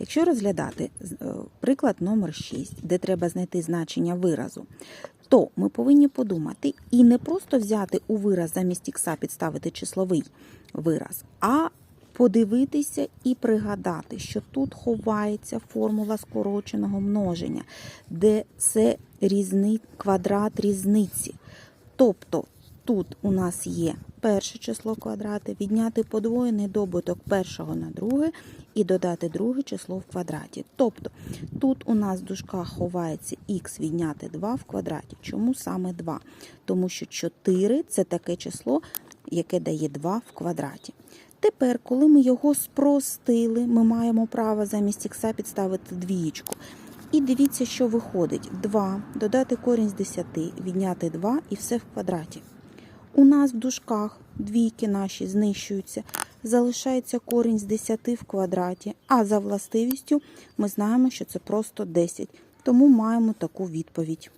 Якщо розглядати е, приклад номер 6, де треба знайти значення виразу, то ми повинні подумати і не просто взяти у вираз замість ікса підставити числовий вираз, а подивитися і пригадати, що тут ховається формула скороченого множення, де це різни... квадрат різниці. Тобто тут у нас є перше число квадрати, відняти подвоєний добуток першого на друге і додати друге число в квадраті. Тобто тут у нас в дужках ховається х відняти 2 в квадраті. Чому саме 2? Тому що 4 це таке число, яке дає 2 в квадраті. Тепер, коли ми його спростили, ми маємо право замість х підставити двієчку. І дивіться, що виходить. 2, додати корінь з 10, відняти 2 і все в квадраті. У нас в дужках двійки наші знищуються, залишається корінь з 10 в квадраті, а за властивістю ми знаємо, що це просто 10. Тому маємо таку відповідь.